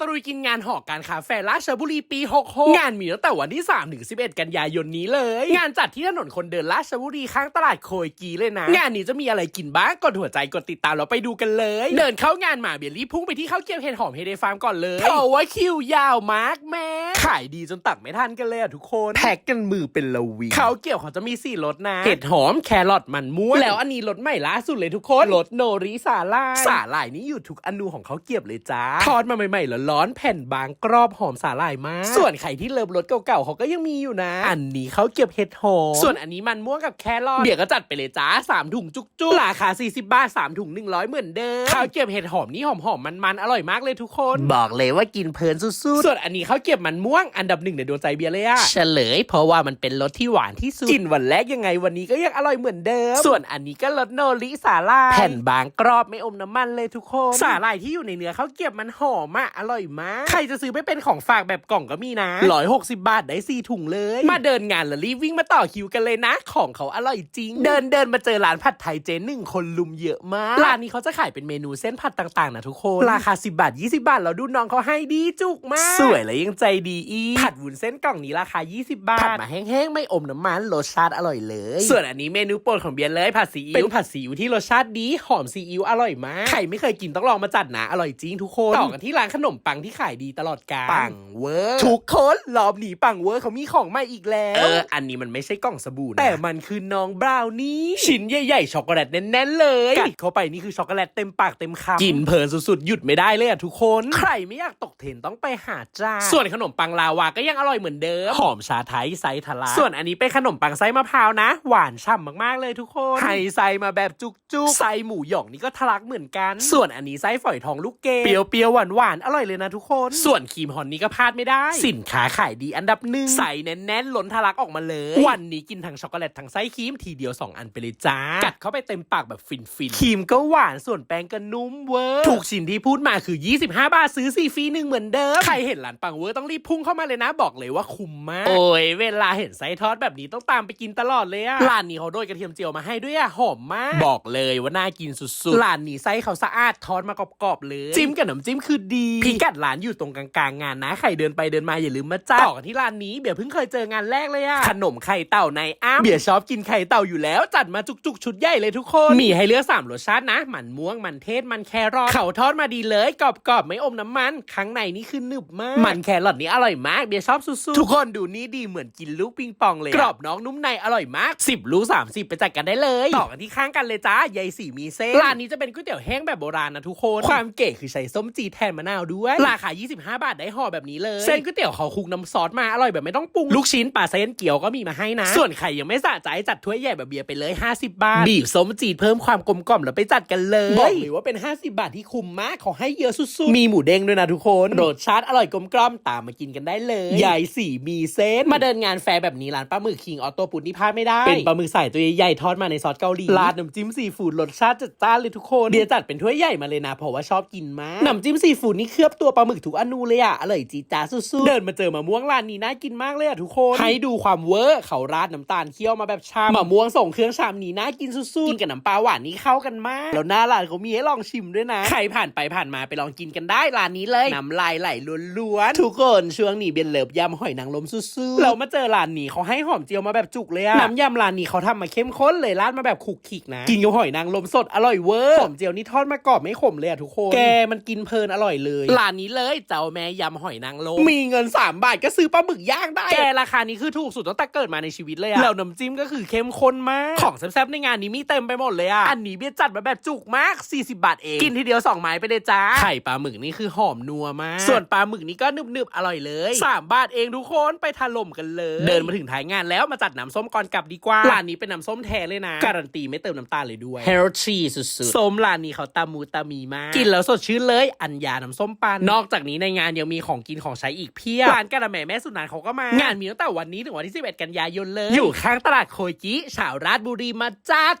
ตะลุยกินงานหอการค้าแฟร์ราชบุรีปี 66 งานมีตั้งแต่วันที่ 3 ถึง 11 กันยายนนี้เลย งานจัดที่ถนนคนเดินราชบุรีข้างตลาดโคยกีเลยนะ งานนี้จะมีอะไรกินบ้างกดหัวใจกดติดตามแล้วไปดูกันเลย เดินเข้างานมาเบียรี่พุ่งไปที่ข้าวเกรี๊ยวเห็ดหอมเฮเดฟาร์มก่อนเลยเพราะว่าคิวยาวมากแม่ขายดีจนตักไม่ทันกันเลยอะทุกคนแพ็กกันมือเป็นละวีข้าวเกรี๊ยวเขาจะมีสี่รสนะเห็ดหอมแครอทมันม่วงแล้วอันนี้รสใหม่ล่าสุดเลยทุกคนรสโนริสาลายสาหร่ายนี่อยู่ทุกอนูของเขาวเกรี๊ยวเลยจ้าทอดมาใหม่ๆร้อนๆแผ่นบางกรอบหอมสาหร่ายมาก ส่วนไข่ที่เลิฟรสเก่าๆเขาก็ยังมีอยู่นะ อันนี้เขาวเกรี๊ยวเห็ดหอม ส่วนอันนี้มันม่วงกับแครอทเดี๋ยวก็จัดไปเลยจ้าสามถุงจุกๆราคา 40 บาทสามถุง 100 เหมือนเดิมข้าวเกรี๊ยวเห็ดหอมนี่หอมๆมันๆอร่อยมากเลยทุกคน บอกเลยว่ากินเพลินสุดๆ ส่วนอันนี้ข้าวเกรี๊ยวมันม่วงอันดับหนึ่งในดวงใจเบียร์เลยอะเฉลย เพราะว่ามันเป็นรสที่หวานที่สุดกินวันแรกยังไงวันนี้ก็ยังอร่อยเหมือนเดิม ส่วนอันนี้ก็รสโนริสาลายแผ่นบางกรอบไม่อมน้ำมันเลยทุกคนสาหร่ายที่อยู่ในเนื้อข้าวเกรี๊ยวมันหอมอะอร่อยมาก ใครจะซื้อไปเป็นของฝากแบบกล่องก็มีนะร้อยหกสิบาทได้สี่ถุงเลย มาเดินงานแล้วรีบวิ่งมาต่อคิวกันเลยนะ ของเขาอร่อยจริง เดินเดินมาเจอร้านผัดไทยเจ๊หนึ่งคนลุมเยอะมากร้านนี้เขาจะขายเป็นเมนูเส้นผัดต่างๆนะทุกคนราคา10บาท 20 บาทแล้วดูน้องเขาให้ดีจุกมาก สวยและยังใจดีอีกผัดวุ้นเส้นกล่องนี้ราคา 20 บาทผัดมาแห้งๆไม่อมน้ำมันรสชาติอร่อยเลย ส่วนอันนี้เมนูโปรดของเบียร์เลยผัดซีอิ๊วเป็นผัดซีอิ๊วที่รสชาติดีหอมซีอิ๊วอร่อยมากใครไม่เคยกินต้องลองมาจัดนะอร่อยจริงทุกคนต่อกันที่ร้านขนมปังที่ขายดีตลอดกาลปังเวอร์ทุกคนรอบหนีปังเวอร์เขามีของใหม่อีกแล้ว เออ อันนี้มันไม่ใช่กล่องสบู่นะแต่มันคือน้องบราวนี่ชิ้นใหญ่ๆช็อกโกแลตแน่นๆเลยกัดเข้าไปนี่คือช็อกโกแลตเต็มปากเต็มคำกินเพลินสุดๆหยุดไม่ได้เลยอะทุกคน ใครไม่อยากตก เทรนด์ต้องไปหาจ้า ส่วนขนมปังลาวาก็ยังอร่อยเหมือนเดิม หอมชาไทยไซส์ทะลักส่วนอันนี้เป็นขนมปังไส้มะพร้าวนะ หวานฉ่ำมากๆเลยทุกคนให้ไส้มาแบบจุกๆ ไส้หมูหยองนี่ก็ทะลักเหมือนกัน ส่วนอันนี้ไส้ฝอยทองลูกเกดเปรี้ยวๆหวานๆอร่อยเลยนะทุกคน ส่วนครีมฮอนนี่ก็พลาดไม่ได้ สินค้าขายดีอันดับหนึ่งใส่แน่นๆล้นทะลักออกมาเลย วันนี้กินทั้งช็อกโกแลตทั้งไส้ครีมทีเดียว 2 อันไปเลยจ้า กัดเข้าไปเต็มปากแบบฟินๆครีมก็หวานส่วนแป้งก็นุ่มเวอร์ถูกชิ้นที่พูดมาคือ 25 บาทซื้อ4ฟรีหนึ่งเหมือนเดิม ใครเห็นร้านปังเวอร์ต้องรีบพุ่งเข้ามาเลยนะบอกเลยว่าคุ้มมาก โอ้ยเวลาเห็นไส้ทอดแบบนี้ต้องตามไปกินตลอดเลยอะร้านนี้เขาโรยกระเทียมเจียวมาให้ด้วยอะหอมมาก บอกเลยว่าน่ากินสุดๆร้านนี้ไส้เขาสะอาดทอดมากรอบๆเลยจิ้มกับน้ำจิ้มคือดีพิกัดร้านอยู่ตรงกลางๆงานนะใครเดินไปเดินมาอย่าลืมมาจ้าต่อกันที่ร้านนี้เบียร์เพิ่งเคยเจองานแรกเลยอะขนมไข่เต่าในอ้ำเบียร์ชอบกินไข่เต่าอยู่แล้ว จัดมาจุกๆ ชุดใหญ่เลยทุกคนมีให้เลือกสามรสชาตินะมันม่วงมันเทศมันแครอทเขาทอดมาดีเลยกรอบๆไม่อมน้ำมันข้างในนี่คือหนึบมาก มันแครอทนี่อร่อยมากเบียร์ชอบสุดๆ ทุกคนดูนี่ดีเหมือนกินลูกปิงปองเลยกรอบน้องนุ่มในอร่อยมาก10ลูก30 ไปจัดกันได้เลยต่อกันที่ข้างกันเลยจ้ายายสีมีเส้นร้านนี้จะเป็นก๋วยเตี๋ยวแห้งแบบโบราณนะทุกคนความเก๋คือใช้ส้มจีดแทนมะนาวด้วยราคา 25 บาทได้ห่อแบบนี้เลยเส้นก๋วยเตี๋ยวเขาคลุกน้ำซอสมาอร่อยแบบไม่ต้องปรุงลูกชิ้นปลาเส้นเกี๊ยวก็มีมาให้นะ ส่วนใครยังไม่สะใจจัดถ้วยใหญ่แบบเบียร์ไปเลย 50 บาทบีบส้มจีดเพิ่มความกลมกล่อมแล้วไปจัดกันเลยบอกเลยว่าเป็น 50 บาทที่คุ้มมากขอให้เยอะสุดๆมีหมูเด้งด้วยนะทุกคนรสชาติอร่อยกลมกล่อมตามมากินกันได้เลยใหญ่สีมีเส้น มาเดินงานแฟร์แบบนี้ร้านปลาหมึกคิงออโต้ปุดนี่พลาดไม่ได้ เป็นปลาหมึกใส่ตัวใหญ่ๆทอดมาในซอสเกาหลีราดน้ำจิ้มซีฟู้ดรสชาติจัดจ้านเลยทุกคนเบียร์จัดเป็นถ้วยใหญ่มาเลยนะเพราะว่าชอบกินมากน้ำจิ้มซีฟู้ดนี่เคลือบตัวปลาหมึกทุกอนูเลยอะอร่อยจีดจ้าดสุดๆเดินมาเจอมะม่วงร้านนี้น่ากินมากเลยอะทุกคนให้ดูความเวอร์เขาราดน้ำตาลเคี่ยวมาแบบชามมะม่วงส่งเครื่องชามนี้น่ากินสุดๆกินกับน้ำปลาหวานนี่เข้ากันมากแล้วหน้าร้านเขามีให้ลองชิมด้วยนะ ใครผ่านไปผ่านมาไปลองกินกันได้ร้านนี้เลยน้ำลายไหลล้วนๆ ทุกคนช่วงนี้เบียนเลิฟยำหอยนางรมสู้ๆเรามาเจอร้านนี้เขาให้หอมเจียวมาแบบจุกเลยอะน้ำยำร้านนี้เขาทำมาเข้มข้นเลยราดมาแบบขลุกขลิกนะ กินกับหอยนางรมสดอร่อยเวอร์หอมเจียวนี่ทอดมากรอบไม่ขมเลยอะทุกคน แกมันกินเพลินอร่อยเลยร้านนี้เลยเจ้าแม่ยำหอยนางรมมีเงิน 3 บาทก็ซื้อปลาหมึกย่างได้แกราคานี้คือถูกสุดตั้งแต่เกิดมาในชีวิตเลยอะแล้วน้ำจิ้มก็คือเข้มข้นมากของแซ่บๆในงานนี้มีเต็มไปหมดเลยอะอันนี้เบียร์จัดมาแบบจุกมาก 40 บาทเองกินทีเดียว2ไม้ไปเลยจ้าไข่ปลาหมึกนี่คือหอมนัวมาก ส่วนปลาหมึกนี่ก็นึบๆ อร่อยเลย3บาทเองทุกคนไปถล่มกันเลย เดินมาถึงท้ายงานแล้วมาจัดน้ำส้มก่อนกลับดีกว่าร้านนี้เป็นน้ำส้มแท้เลยนะ การันตีไม่เติมน้ำตาลเลยด้วย healthy สุดๆส้มร้านนี้เขาตามูตามีมาก กินแล้วสดชื่นเลยอัญญาน้ำส้มปันนอกจากนี้ในงานยังมีของกินของใช้อีกเพียบร้านกะละแม่แม่สุนันท์เขาก็มางานมีตั้งแต่วันนี้ถึงวันที่ 11 กันยายนเลย อยู่ข้างตลาดโคยจิชาวราชบุรีมาจัด